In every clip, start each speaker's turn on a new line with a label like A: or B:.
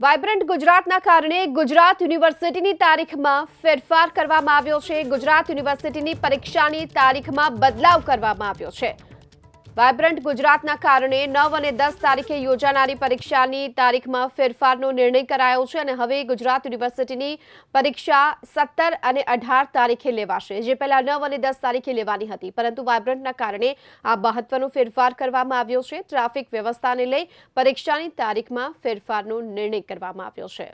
A: Vibrant ગુજરાતના કારણે ગુજરાત યુનિવર્સિટીની તારીખમાં ફેરફાર કરવામાં આવ્યો છે. ગુજરાત યુનિવર્સિટીની પરીક્ષાની તારીખમાં બદલાવ કરવામાં આવ્યો છે. વાયબ્રન્ટ ગુજરાતના કારણે નવ અને દસ તારીખે યોજાનારી પરીક્ષાની તારીખમાં ફેરફારનો નિર્ણય કરાયો છે અને હવે ગુજરાત યુનિવર્સિટીની પરીક્ષા સત્તર અને અઢાર તારીખે લેવાશે, જે પહેલા નવ અને દસ તારીખે લેવાની હતી. પરંતુ વાયબ્રન્ટના કારણે આ મહત્વનો ફેરફાર કરવામાં આવ્યો છે. ટ્રાફિક વ્યવસ્થાને લઈ પરીક્ષાની તારીખમાં ફેરફારનો નિર્ણય કરવામાં આવ્યો છે.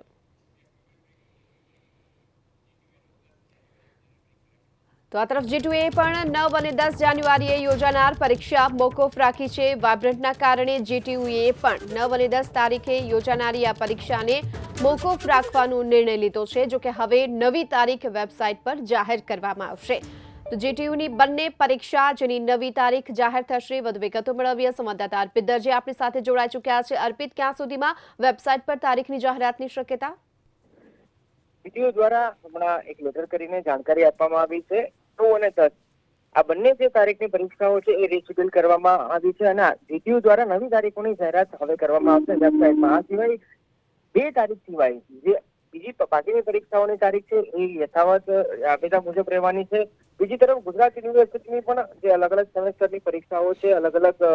A: તો આ તરફ જીટુએ પણ નવ અને દસ જાન્યુઆરીએ યોજાનાર પરીક્ષા મોકૂફ રાખી છે. વાયબ્રન્ટના કારણે જીટીયુએ પણ નવ અને દસ તારીખે યોજાનારી આ પરીક્ષાને મોકૂફ રાખવાનો નિર્ણય લીધો છે, જોકે હવે નવી તારીખ વેબસાઇટ પર જાહેર કરવામાં આવશે. તો જીટીયુની બંને પરીક્ષા જેની નવી તારીખ જાહેર થશે, વધુ વિગતો મેળવીએ. સંવાદદાતા અર્પિત દરજી આપણી સાથે જોડાઈ ચૂક્યા છે. અર્પિત, ક્યાં સુધીમાં વેબસાઇટ પર તારીખની જાહેરાતની શક્યતા?
B: દ્વારા હમણાં એક લેટર કરીને જાણકારી આપવામાં આવી છે. નવ અને દસ. આ બંને જે તારીખની પરીક્ષાઓ છે એ રીશેડ્યુલ કરવામાં આવી છે અને જીટીયુ દ્વારા નવી તારીખોની જાહેરાત હવે કરવામાં આવશે. વેબસાઇટમાં આ સિવાય બે તારીખ સિવાય જે બીજી બાકીની પરીક્ષાઓની તારીખ છે એ યથાવત આપેલા મુજબ રહેવાની છે. બીજી તરફ ગુજરાત યુનિવર્સિટીની પણ જે અલગ અલગ સેમેસ્ટરની પરીક્ષાઓ છે અલગ અલગ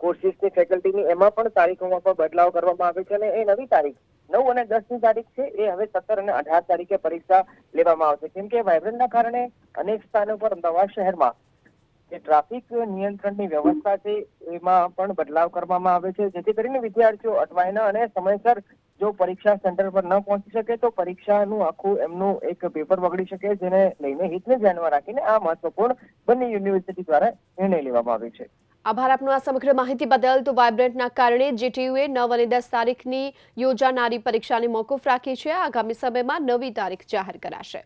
B: કોર્સિસની ફેકલ્ટીની એમાં પણ તારીખોમાં પણ બદલાવ કરવામાં આવે છે અને એ નવી તારીખ, નવ અને દસની તારીખ છે, એ હવે સત્તર અને અઢાર તારીખે પરીક્ષા લેવામાં આવશે. કેમ કે વાયબ્રન્ટના કારણે અનેક સ્થાનો પર અમદાવાદ શહેરમાં જે ટ્રાફિક નિયંત્રણની વ્યવસ્થા છે, એમાં પણ બદલાવ કરવામાં આવે છે. જેથી કરીને વિદ્યાર્થીઓ અટવાય ન અને સમયસર જો પરીક્ષા સેન્ટર પર ન પહોંચી શકે, તો પરીક્ષાનું આખું એમનું એક પેપર બગડી શકે, જેને લઈને હિતને ધ્યાનમાં રાખીને આ મહત્વપૂર્ણ બંને યુનિવર્સિટી દ્વારા નિર્ણય લેવામાં આવ્યો છે.
A: આભાર આપનો આ સમગ્ર માહિતી બદલ. તો વાયબ્રન્ટના કારણે જીટીયુએ નવ અને દસ તારીખની યોજાનારી પરીક્ષાને મોકૂફ રાખી છે. આગામી સમયમાં નવી તારીખ જાહેર કરાશે.